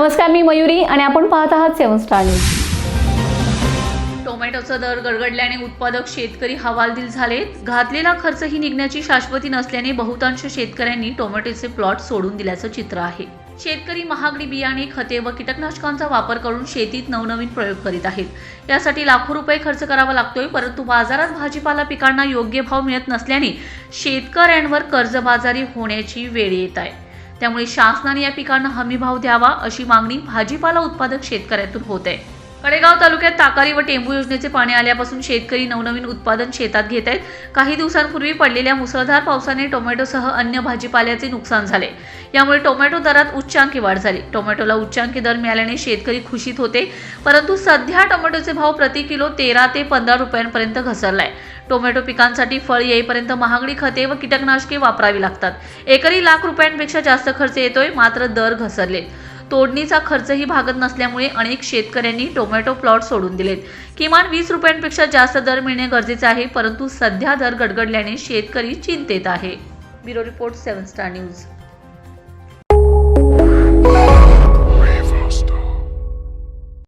नमस्कार मी मयुरी आणि आपण पाहत आहात सेवन स्टार न्यूज. टोमॅटोचा दर गडगडल्याने उत्पादक शेतकरी हवालदिल झालेत. घातलेला खर्चही निघण्याची शाश्वती नसल्याने बहुतांश शेतकऱ्यांनी टोमॅटोचे प्लॉट सोडून दिल्याचं चित्र आहे. शेतकरी महागडी बियाणे खते व कीटकनाशकांचा वापर करून शेतीत नवनवीन प्रयोग करीत आहेत. यासाठी लाखो रुपये खर्च करावा लागतोय परंतु बाजारात भाजीपाला पिकांना योग्य भाव मिळत नसल्याने शेतकऱ्यांवर कर्जबाजारी होण्याची वेळ येत आहे. त्यामुळे शासनाने या पिकांना हमी भाव द्यावा अशी मागणी भाजीपाला उत्पादक शेतकऱ्यातून होत आहे. कडेगाव तालुक्यात ताकारी व टेंबू योजनेचे पाणी आल्यापासून शेतकरी नवनवीन उत्पादन शेतात घेत आहेत. काही दिवसांपूर्वी पडलेल्या मुसळधार पावसाने टोमॅटोसह अन्य भाजीपाल्याचे नुकसान झाले. यामुळे टोमॅटो दरात उच्चांकी वाढ झाली. टोमॅटोला उच्चांकी दर मिळाल्याने शेतकरी खुशीत होते. परंतु सध्या टोमॅटोचे भाव प्रति किलो तेरा ते पंधरा रुपयांपर्यंत घसरलाय. टोमॅटो पिकांसाठी फळ येईपर्यंत महागडी खते व कीटकनाशके वापरावी लागतात. एकरी लाख रुपयांपेक्षा जास्त खर्च येतोय मात्र दर घसरले तोडणीचा खर्चही भागत नसल्यामुळे अनेक शेतकऱ्यांनी टोमॅटो प्लॉट सोडून दिलेत. किमान वीस रुपयांपेक्षा जास्त दर मिळणे गरजेचे आहे परंतु सध्या दर गडगडल्याने शेतकरी चिंतेत आहे. Bureau report seven star news.